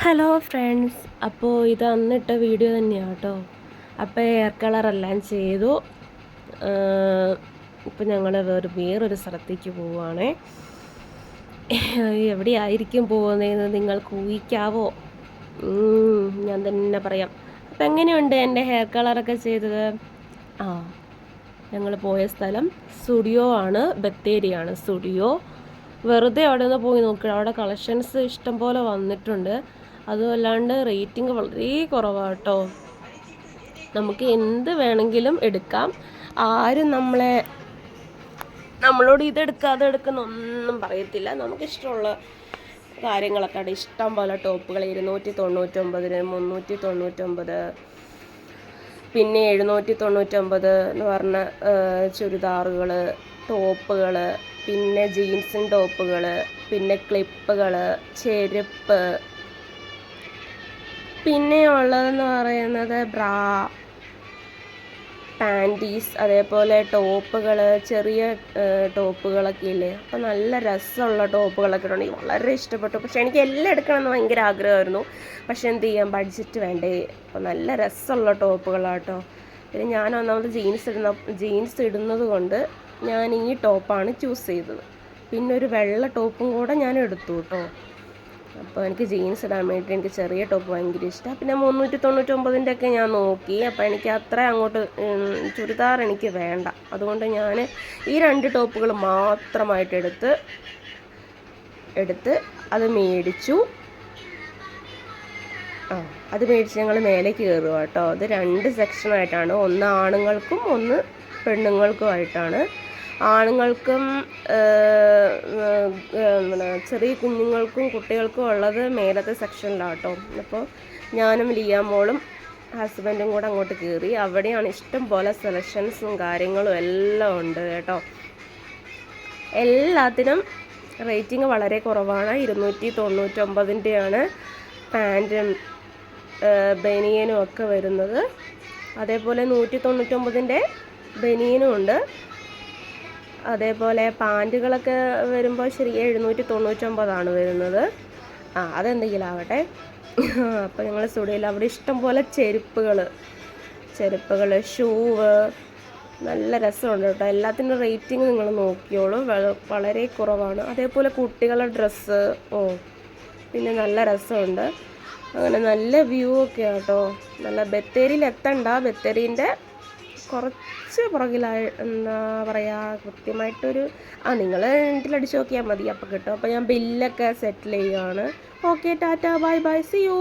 Hello friends അപ്പോൾ ഇത് അന്നിട്ട video തന്നെയാണ് കേട്ടോ അപ്പോൾ എയർ കളറെല്ലാം ചെയ്തു. ഇപ്പം ഞങ്ങൾ വേറെ വേറൊരു സ്ഥലത്തേക്ക് പോവുകയാണേ എവിടെയായിരിക്കും പോകുന്നതെന്ന് നിങ്ങൾക്ക് ഊഹിക്കാവോ? ഞാൻ തന്നെ പറയാം. അപ്പം എങ്ങനെയുണ്ട് എന്റെ ഹെയർ കളറൊക്കെ ചെയ്തത്? ആ ഞങ്ങൾ പോയ സ്ഥലം സ്റ്റുഡിയോ ആണ്. ബത്തേരിയാണ് സ്റ്റുഡിയോ വെറുതെ അവിടെ നിന്ന് പോയി നോക്കുക അവിടെ കളക്ഷൻസ് ഇഷ്ടം പോലെ വന്നിട്ടുണ്ട്. അതുമല്ലാണ്ട് റേറ്റിംഗ് വളരെ കുറവാട്ടോ. നമുക്ക് എന്ത് വേണമെങ്കിലും എടുക്കാം. ആരും നമ്മളെ നമ്മളോട് ഇതെടുക്കുക അതെടുക്കുന്ന ഒന്നും പറയത്തില്ല. നമുക്കിഷ്ടമുള്ള കാര്യങ്ങളൊക്കെ ആണ് ഇഷ്ടം പോലെ ടോപ്പുകൾ ഇരുന്നൂറ്റി തൊണ്ണൂറ്റൊമ്പതിന് മുന്നൂറ്റി തൊണ്ണൂറ്റൊമ്പത് പിന്നെ എഴുന്നൂറ്റി തൊണ്ണൂറ്റൊമ്പത് എന്ന് പറഞ്ഞ ചുരിദാറുകൾ ടോപ്പുകൾ പിന്നെ ജീൻസും ടോപ്പുകൾ പിന്നെ ക്ലിപ്പുകൾ ചെരുപ്പ് പിന്നെ ഉള്ളതെന്ന് പറയുന്നത് ബ്രാ പാന്റീസ് അതേപോലെ ടോപ്പുകൾ ചെറിയ ടോപ്പുകളൊക്കെ ഇല്ലേ? അപ്പോൾ നല്ല രസമുള്ള ടോപ്പുകളൊക്കെ ഉണ്ട് വളരെ ഇഷ്ടപ്പെട്ടു. പക്ഷേ എനിക്ക് എല്ലാം എടുക്കണമെന്ന് ഭയങ്കര ആഗ്രഹമായിരുന്നു. പക്ഷേ എന്ത് ചെയ്യാം? ബഡ്ജറ്റ് വേണ്ടേ. അപ്പോൾ നല്ല രസമുള്ള ടോപ്പുകളാട്ടോ. പിന്നെ ഞാൻ ഒന്നാമത് ജീൻസ് ഇടുന്ന ജീൻസ് ഇടുന്നത് കൊണ്ട് ഞാൻ ഈ ടോപ്പാണ് ചൂസ് ചെയ്തത്. പിന്നെ ഒരു വെള്ള ടോപ്പും കൂടെ ഞാൻ എടുത്തു കേട്ടോ അപ്പോൾ എനിക്ക് ജീൻസ് ഇടാൻ വേണ്ടി എനിക്ക് ചെറിയ ടോപ്പ് ഭയങ്കര ഇഷ്ടമാണ് പിന്നെ മുന്നൂറ്റി തൊണ്ണൂറ്റൊമ്പതിന്റെ ഒക്കെ ഞാൻ നോക്കി. അപ്പോൾ എനിക്ക് അത്ര അങ്ങോട്ട് ചുരിദാർ എനിക്ക് വേണ്ട. അതുകൊണ്ട് ഞാൻ ഈ രണ്ട് ടോപ്പുകൾ മാത്രമായിട്ട് എടുത്ത് എടുത്ത് അത് മേടിച്ചു. ആ അത് മേടിച്ച് ഞങ്ങൾ മേലേക്ക് കയറുക കേട്ടോ. അത് രണ്ട് സെക്ഷനായിട്ടാണ്. ഒന്ന് ആണുങ്ങൾക്കും ഒന്ന് പെണ്ണുങ്ങൾക്കുമായിട്ടാണ് ആണുങ്ങൾക്കും ചെറിയ കുഞ്ഞുങ്ങൾക്കും കുട്ടികൾക്കും ഉള്ളത് മേലത്തെ സെക്ഷനിലാണ് കേട്ടോ അപ്പോൾ ഞാനും ലിയാമോളും ഹസ്ബൻഡും കൂടെ അങ്ങോട്ട് കയറി. അവിടെയാണ് ഇഷ്ടം പോലെ സെലക്ഷൻസും കാര്യങ്ങളും എല്ലാം ഉണ്ട് കേട്ടോ. എല്ലാത്തിനും റേറ്റിംഗ് വളരെ കുറവാണ്. ഇരുന്നൂറ്റി തൊണ്ണൂറ്റൊമ്പതിന്റെയാണ് പാന്റും ബനിയനും ഒക്കെ വരുന്നത്. അതേപോലെ നൂറ്റി തൊണ്ണൂറ്റൊമ്പതിന്റെ ബനിയനും ഉണ്ട് അതേപോലെ പാന്റുകളൊക്കെ വരുമ്പോൾ ശരി എഴുന്നൂറ്റി തൊണ്ണൂറ്റൊമ്പതാണ് വരുന്നത്. ആ അതെന്തെങ്കിലും ആവട്ടെ അപ്പോൾ ഞങ്ങൾ സ്റ്റുഡിയോയിൽ അവിടെ ഇഷ്ടം പോലെ ചെരുപ്പുകൾ ചെരുപ്പുകൾ ഷൂവ് നല്ല രസമുണ്ട് കേട്ടോ. എല്ലാത്തിന്റെ റേറ്റിംഗ് നിങ്ങൾ നോക്കിയോളൂ. വളരെ കുറവാണ്. അതേപോലെ കുട്ടികളുടെ ഡ്രസ്സ്. ഓ പിന്നെ നല്ല രസമുണ്ട്. അങ്ങനെ നല്ല വ്യൂ ഒക്കെ കേട്ടോ നല്ല ബത്തേരിയിൽ എത്തണ്ട. ബത്തേരീന്റെ കുറച്ച് പുറകിലായി എന്താ പറയുക കൃത്യമായിട്ടൊരു ആ നിങ്ങൾ നെറ്റിലടിച്ച് നോക്കിയാൽ മതി. അപ്പോൾ കിട്ടും. അപ്പോൾ ഞാൻ ബില്ലൊക്കെ സെറ്റിൽ ചെയ്യുകയാണ് okay tata bye bye see you